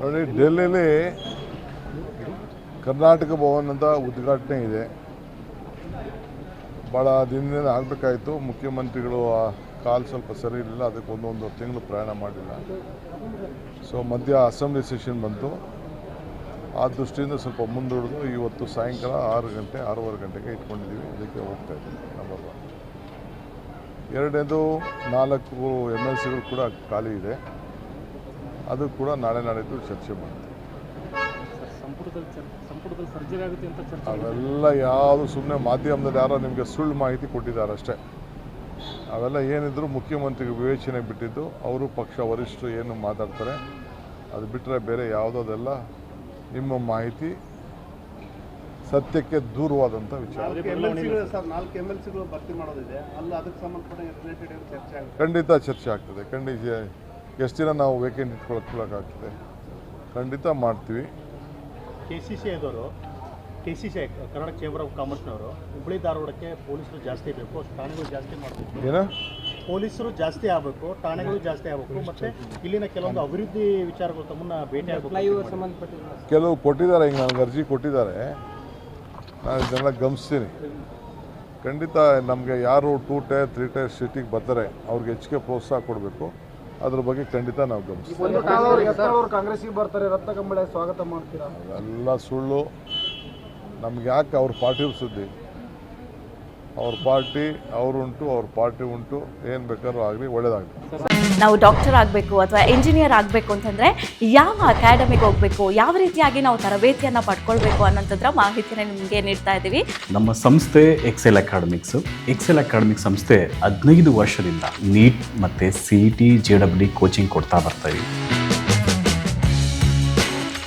ನೋಡಿ ಡೆಲ್ಲಿಲಿ ಕರ್ನಾಟಕ ಭವನ್ ಅಂತ ಉದ್ಘಾಟನೆ ಇದೆ. ಭಾಳ ದಿನದಿಂದ ಆಗಬೇಕಾಯಿತು. ಮುಖ್ಯಮಂತ್ರಿಗಳು ಆ ಕಾಲು ಸ್ವಲ್ಪ ಸರಿ ಇರಲಿಲ್ಲ. ಅದಕ್ಕೆ ಒಂದೊಂದು ತಿಂಗಳು ಪ್ರಯಾಣ ಮಾಡಿಲ್ಲ. ಸೊ ಮಧ್ಯ ಅಸೆಂಬ್ಲಿ ಸೆಷನ್ ಬಂತು. ಆ ದೃಷ್ಟಿಯಿಂದ ಸ್ವಲ್ಪ ಮುಂದೂಡಿದು ಇವತ್ತು ಸಾಯಂಕಾಲ ಆರು ಗಂಟೆ ಆರೂವರೆ ಗಂಟೆಗೆ ಇಟ್ಕೊಂಡಿದ್ದೀವಿ. ಅದಕ್ಕೆ ಹೋಗ್ತಾ ಇದ್ದೀವಿ ನಂಬರ್ ಒನ್ ಎರಡನೇದು ನಾಲ್ಕು ಎಂ ಎಲ್ ಸಿಗಳು ಕೂಡ ಖಾಲಿ ಇದೆ. ಅದು ಕೂಡ ನಾಳೆ ನಾಳೆದು ಚರ್ಚೆ ಮಾಡ್ತೀವಿ ಅವೆಲ್ಲ ಯಾವುದು ಸುಮ್ಮನೆ ಮಾಧ್ಯಮದಲ್ಲಿ ಯಾರೋ ನಿಮಗೆ ಸುಳ್ಳು ಮಾಹಿತಿ ಕೊಟ್ಟಿದ್ದಾರೆ ಅಷ್ಟೇ. ಅವೆಲ್ಲ ಏನಿದ್ರು ಮುಖ್ಯಮಂತ್ರಿಗೆ ವಿವೇಚನೆ ಬಿಟ್ಟಿದ್ದು ಅವರು ಪಕ್ಷ ವರಿಷ್ಠರು ಏನು ಮಾತಾಡ್ತಾರೆ ಅದು ಬಿಟ್ಟರೆ ಬೇರೆ ಯಾವುದೋದೆಲ್ಲ ನಿಮ್ಮ ಮಾಹಿತಿ ಸತ್ಯಕ್ಕೆ ದೂರವಾದಂಥ ವಿಚಾರ. ಖಂಡಿತ ಚರ್ಚೆ ಆಗ್ತದೆ. ಖಂಡಿತ ಎಷ್ಟು ದಿನ ನಾವು ವೇಕೆಂಟ್ ಇಟ್ಕೊಳಕ್ಕಾಗ್ತದೆ ಖಂಡಿತ ಮಾಡ್ತೀವಿ. ಕೆ ಸಿ ಸಿ ಆದವರು K C C Kannada chamber of ಕಾಮರ್ಸ್ನವರು Hubballi ಧಾರವಾಡಕ್ಕೆ ಪೊಲೀಸರು ಜಾಸ್ತಿ ಬೇಕು ಠಾಣೆಗಳು ಜಾಸ್ತಿ ಮಾಡಬೇಕು. ಏನ? ಪೊಲೀಸರು ಜಾಸ್ತಿ ಆಗಬೇಕು ಠಾಣೆಗಳು ಜಾಸ್ತಿ ಆಗಬೇಕು ಮತ್ತೆ ಇಲ್ಲಿನ ಕೆಲವೊಂದು ಅಭಿವೃದ್ಧಿ ವಿಚಾರಗಳು ತಮ್ಮನ್ನ ಭೇಟಿ ಆಗಬೇಕು ಕೆಲವು ಕೊಟ್ಟಿದ್ದಾರೆ ಈಗ ನನಗೆ ಅರ್ಜಿ ಕೊಟ್ಟಿದ್ದಾರೆ. ನಾನು ಇದನ್ನೆಲ್ಲ ಗಮನಿಸ್ತೀನಿ. ಖಂಡಿತ ನಮಗೆ ಯಾರು ಟೂ ಟೈರ್ ತ್ರೀ ಟೈರ್ ಸಿಟಿಗೆ ಬರ್ತಾರೆ ಅವ್ರಿಗೆ ಹೆಚ್ಚಿಗೆ ಪ್ರೋತ್ಸಾಹ ಕೊಡಬೇಕು. ಅದ್ರ ಬಗ್ಗೆ ಖಂಡಿತ ನಾವು ಗಮನಿಸ್ತೀವಿ. ಎಲ್ಲ ಸುಳ್ಳು. ನಮ್ಗೆ ಯಾಕೆ ಅವ್ರ ಪಾರ್ಟಿ ಸುದ್ದಿ ಅವ್ರ ಪಾರ್ಟಿ ಅವರುಂಟು ಅವ್ರ ಪಾರ್ಟಿ ಉಂಟು ಏನು ಬೇಕಾದ್ರೂ ಆಗಲಿ ಒಳ್ಳೇದಾಗಲಿ. ನಾವು ಡಾಕ್ಟರ್ ಆಗಬೇಕು ಅಥವಾ ಇಂಜಿನಿಯರ್ ಆಗಬೇಕು ಅಂತಂದರೆ ಯಾವ ಅಕಾಡೆಮಿಗೆ ಹೋಗಬೇಕು ಯಾವ ರೀತಿಯಾಗಿ ನಾವು ತರಬೇತಿಯನ್ನು ಪಡ್ಕೊಳ್ಬೇಕು ಅನ್ನೋಂಥದ್ರ ಮಾಹಿತಿನ ನಿಮಗೆ ನೀಡ್ತಾ ಇದ್ದೀವಿ. ನಮ್ಮ ಸಂಸ್ಥೆ ಎಕ್ಸೆಲ್ ಅಕಾಡೆಮಿಕ್ಸ್ ಎಕ್ಸೆಲ್ ಅಕಾಡೆಮಿಕ್ ಸಂಸ್ಥೆ ಹದಿನೈದು ವರ್ಷದಿಂದ ನೀಟ್ ಮತ್ತು C E T J W coaching ಕೊಡ್ತಾ ಬರ್ತೀವಿ